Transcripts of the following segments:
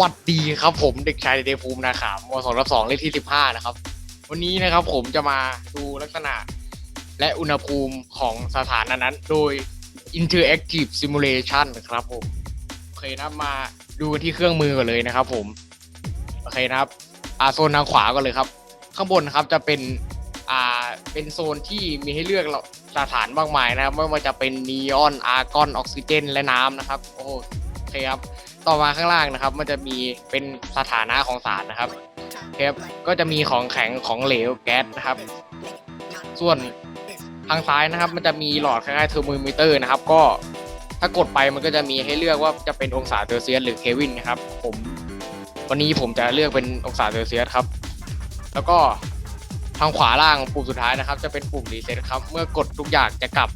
วัสดีครับผมเด็กชายเดภูมินาขามมสองรับสองเลขที่สิบห้านะครับ วันนี้นะครับผมจะมาดูลักษณะ และอุณหภูมิของสถานนั้นโดย Interactive Simulation ครับผมโอเคนะมาดูกันที่เครื่องมือก่อนเลยนะครับ ผมโอเคนะครับอ่าโซนทางขวาก่อนเลยครับ ข้างบนนะครับจะเป็นอ่าเป็นโซนที่มีให้เลือกสถานมากมายนะครับ ไม่ว่าจะเป็นนีออนอาร์กอนออกซิเจน และน้ำนะครับ โอ้โอเคครับ ต่อมาข้างล่างนะครับ มันจะมีเป็นสถานะของสารนะครับครับก็จะมีของแข็งของเหลวแก๊สนะครับ ส่วนทางซ้ายนะครับ มันจะมีหลอดคล้ายๆเทอร์โมมิเตอร์นะครับ ก็ถ้ากดไปมันก็จะมีให้เลือกว่าจะเป็นองศาเซลเซียสหรือเควินนะครับ ผมวันนี้ผมจะเลือกเป็นองศาเซลเซียสครับ แล้วก็ทางขวาล่างปุ่มสุดท้ายนะครับ จะเป็นปุ่มรีเซ็ตครับ เมื่อกดทุกอย่างจะกลับ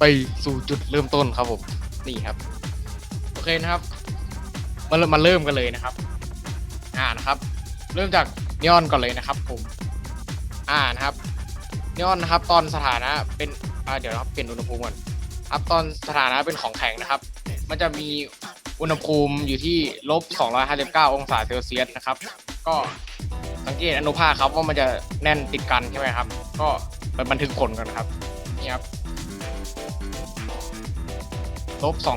ไปสู่จุดเริ่มต้นครับผมนี่ครับ โอเคนะครับ มาเริ่มาเริ่มกันเลยนะครับ อ่านะครับ เริ่มจากนีออนก่อนเลยนะครับ ผม อ่านะครับนีออนนะครับ ตอนสถานะเป็นอ่าเดี๋ยวนะครับเปลี่ยนอุณหภูมิก่อนครับตอนสถานะเป็นของแข็งนะครับ มันจะมีอุณหภูมิอยู่ที่ลบ 259 องศาเซลเซียสนะครับ ก็สังเกตอนุภาคครับว่ามันจะแน่นติดกันใช่ไหมครับ ก็ไปบันทึกผลกันนครับนี่ครับลบ 259อง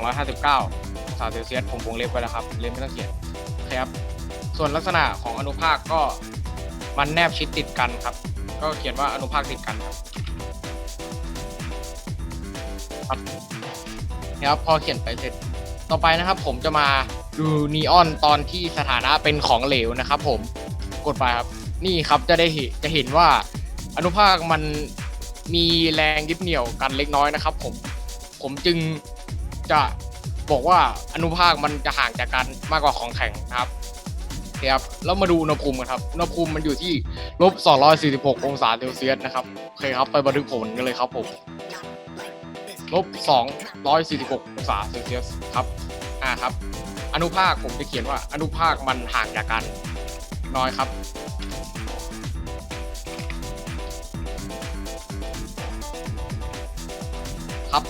ศาเซลเซียสผมวงเล็บไว้แล้วครับเล็บไม่ต้องเขียนคครับ ส่วนลักษณะของอนุภาคก็มันแนบชิดติดกันครับ ก็เขียนว่าอนุภาคติดกันครับครับนะครับพอเขียนไปเสร็จต่อไปนะครับ ผมจะมาดูนีออนตอนที่สถานะเป็นของเหลวนะครับ ผมกดไปครับ นี่ครับจะได้เห็นจะเห็นว่าอนุภาคมันมีแรงยึดเหนี่ยวกันเล็กน้อยนะครับ ผมผมจึงจะ บอกว่าอนุภาคมันจะห่างจากกันมากกว่าของแข็งนะครับเคครับแล้วมาดูอุณหภูมิกันครับอุณหภูมิมันอยู่ที่ลบ246 องศาเซลเซียสนะครับโอเคครับไปบันทึกผลกันเลยครับผมลบ246 องศาเซลเซียสครับอ่าครับ อนุภาคผมจะเขียนว่าอนุภาคมันห่างจากกันน้อยครับครับ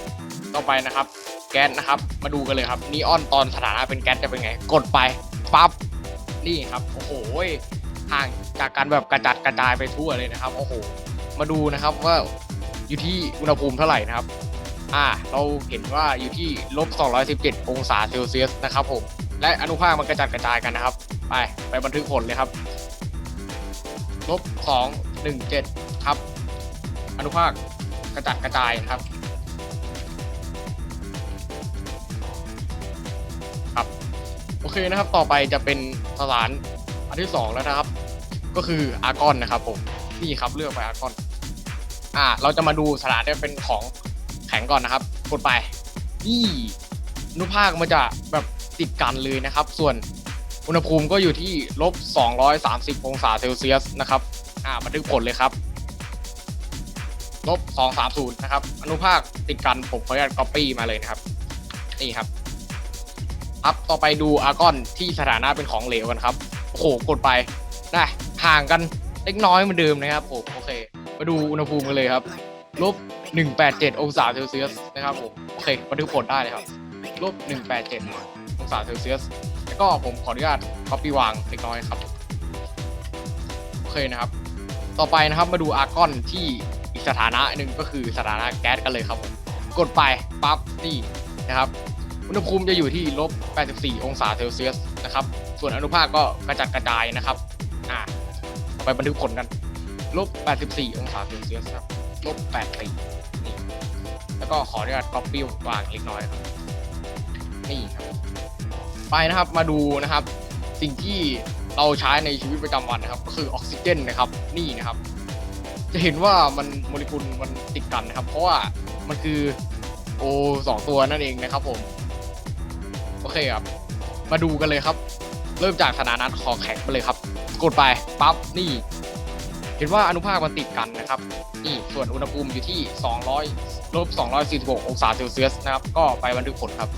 ต่อไปนะครับ แก๊สนะครับ มาดูกันเลยครับนีออนตอนสถานะเป็นแก๊สจะเป็นไง กดไปปั๊บนี่ครับโอ้โหห่างจากกันแบบกระจัดกระจายไปทั่วเลยนะครับโอ้โหมาดูนะครับว่าอยู่ที่อุณหภูมิเท่าไหร่นะครับ อ่า เราเห็นว่าอยู่ที่ลบ217 องศาเซลเซียสนะครับผม และอนุภาคมันกระจัดกระจายกันนะครับ ไป ไปบันทึกผลเลยครับ ลบ217 ครับ อนุภาคกระจัดกระจายครับ อเคนะครับต่อไปจะเป็นสถานอันที่สองแล้วนะครับ ก็คืออาร์กอนนะครับผมนี่ครับเลือกไปอาร์กอนอ่าเราจะมาดูสถานที่เป็นของแข็งก่อนนะครับ กดไปนี่นุภาคมันจะแบบติดกันเลยนะครับ ส่วนอุณหภูมิก็อยู่ที่ลบ 230 องศาเซลเซียสนะครับ อ่าบันทึกผลเลยครับ ลบ 230 นะครับ อนุภาคติดกันผมขออนุญาต copy มาเลยนะครับ นี่ครับ ครับต่อไปดูอาร์กอนที่สถานะเป็นของเหลวกันครับโอ้โหกดไปได้ห่างกันเล็กน้อยเหมือนเดิมนะครับผมโอเค มาดูอุณหภูมิกันเลยครับลบ187 องศาเซลเซียสนะครับผมโอเคบันทึกผลได้เลยครับลบ187 องศาเซลเซียสแล้วก็ผมขออนุญาต copy วางเล็กน้อยครับโอเคนะครับ ต่อไปนะครับมาดูอาร์กอนที่อีกสถานะหนึ่งก็คือสถานะแก๊สกันเลยครับผมกดไปปั๊บนี่นะครับ อุณหภูมิจะอยู่ที่ลบ 84 องศาเซลเซียสนะครับ ส่วนอนุภาคก็กระจัดกระจายนะครับ อ่า ไปบันทึกผลกัน ลบ 84 องศาเซลเซียสครับ ลบ 84 นี่ แล้วก็ขออนุญาต copy วางเล็กน้อยครับ นี่ครับ ไปนะครับ มาดูนะครับ สิ่งที่เราใช้ในชีวิตประจำวันนะครับ ก็คือออกซิเจนนะครับ นี่นะครับ จะเห็นว่ามันโมเลกุลมันติดกันนะครับ เพราะว่ามันคือโอสองตัวนั่นเองนะครับผม อเคครับ มาดูกันเลยครับ เริ่มจากสถานะของแข็งไปเลยครับ กดไปปั๊บนี่เห็นว่าอนุภาคมันติดกันนะครับ นี่ส่วนอุณหภูมิอยู่ที่ 200ลบ246 องศาเซลเซียสนะครับ ก็ไปบันทึกผลครับ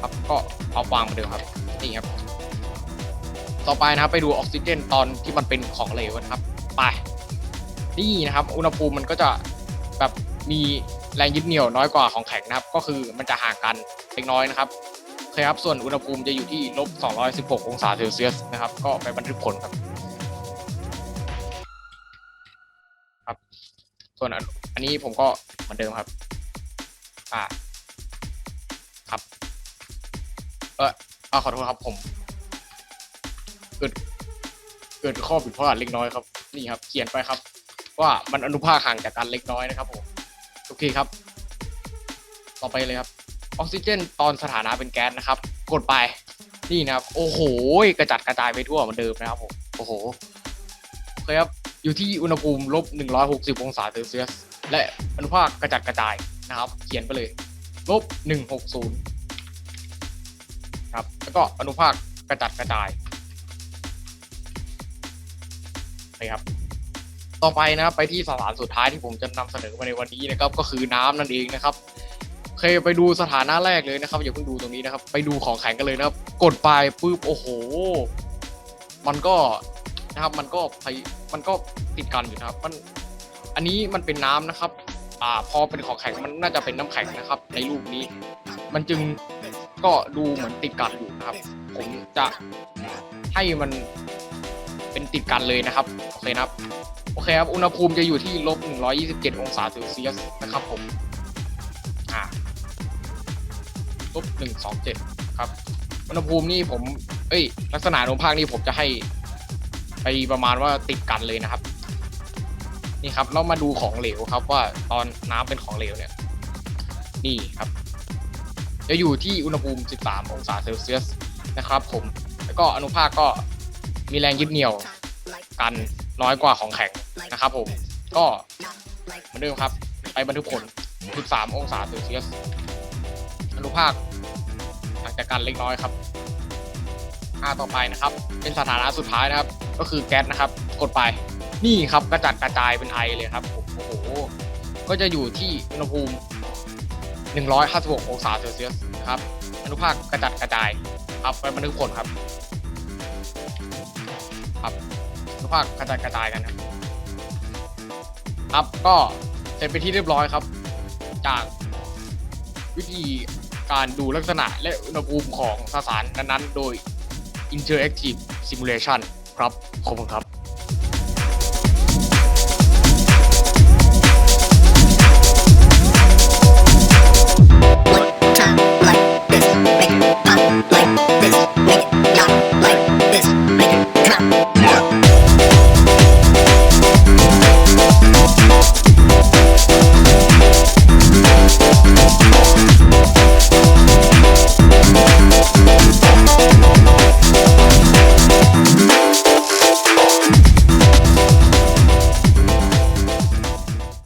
ครับก็เอาวางมือนเดิมครับ นี่ครับ ต่อไปนะครับไปดูออกซิเจนตอนที่มันเป็นของเหลวนะครับ ไป นี่นะครับ อุณหภูมิมันก็จะ แบบมีแรงยึดเหนี่ยวน้อยกว่าของแข็งนะครับ ก็คือมันจะห่างกันเล็กน้อยนะครับเคยครับส่วนอุณหภูมิจะอยู่ที่ลบ216 องศาเซลเซียสนะครับ ก็ไปบันทึกผลครับครับ ส่วนอันอันนี้ผมก็เหมือนเดิมครับ อ่าครับ เอออ่าขอโทษครับผม เกิด เกิดข้อผิดพลาดเล็กน้อยครับ นี่ครับ เขียนไปครับ ว่ามันอนุภาคห่างจากกันเล็กน้อยนะครับผมโอเคครับ ต่อไปเลยครับออกซิเจน ตอนสถานะเป็นแก๊สนะครับ กดไปนี่นะครับ โอ้โหกระจัดกระจายไปทั่วเหมือนเดิมนะครับผมโอ้โหโอเคครับอยู่ที่อุณหภูมิลบ160 องศาเซลเซียส และอนุภาคกระจัดกระจายนะครับ เขียนไปเลยลบ160ครับแล้วก็อนุภาคกระจัดกระจายนะครับ ต่อไปนะครับไปที่สถานสุดท้ายที่ผมจะนำเสนอมาในวันนี้นะครับก็คือน้ำนั่นเองนะครับเคยไปดูสถานะแรกเลยนะครับอย่าเพิ่งดูตรงนี้นะครับ ไปดูของแข็งกันเลยนะครับ กดไปปุ๊บโอ้โห มันก็นะครับมันก็ไปมันก็ติดกันอยู่นะครับ มันอันนี้มันเป็นน้ำนะครับอ่าพอเป็นของแข็งมันน่าจะเป็นน้ำแข็งนะครับ ในรูปนี้ มันจึงก็ดูเหมือนติดกันอยู่นะครับ ผมจะให้มันเป็นติดกันเลยนะครับโอเคนะครับ โอเคครับ อุณหภูมิจะอยู่ที่ลบ127 องศาเซลเซียสนะครับผม อ่าลบ127 ครับ อุณหภูมินี่ผม เอ้ย ลักษณะอนุภาคนี่ผมจะให้ ไปประมาณว่าติดกันเลยนะครับ นี่ครับ เรามาดูของเหลวครับว่าตอนน้ำเป็นของเหลวเนี่ย นี่ครับ จะอยู่ที่อุณหภูมิ 13 องศาเซลเซียสนะครับผม แล้วก็อนุภาคก็มีแรงยึดเหนี่ยวกันน้อยกว่าของแข็ง นะครับผมก็เหมือนเดิมครับ ไปบันทึกผล 13 องศาเซลเซียสอนุภาคห่างจากกันเล็กน้อยครับอ่าต่อไปนะครับ เป็นสถานะสุดท้ายนะครับ ก็คือแก๊สนะครับ กดไปนี่ครับกระจัดกระจายเป็นไอเลยครับโอ้โหก็จะอยู่ที่อุณหภูมิ 156 องศาเซลเซียสนะครับอนุภาคกระจัดกระจายครับไปบันทึกผลครับ ครับอนุภาคกระจัดกระจายกันครับ ครับก็เสร็จไปที่เรียบร้อยครับ จากวิธีการดูลักษณะและอุณหภูมิของสสารนั้นๆโดย Interactive Simulation ครับ ขอบคุณครับ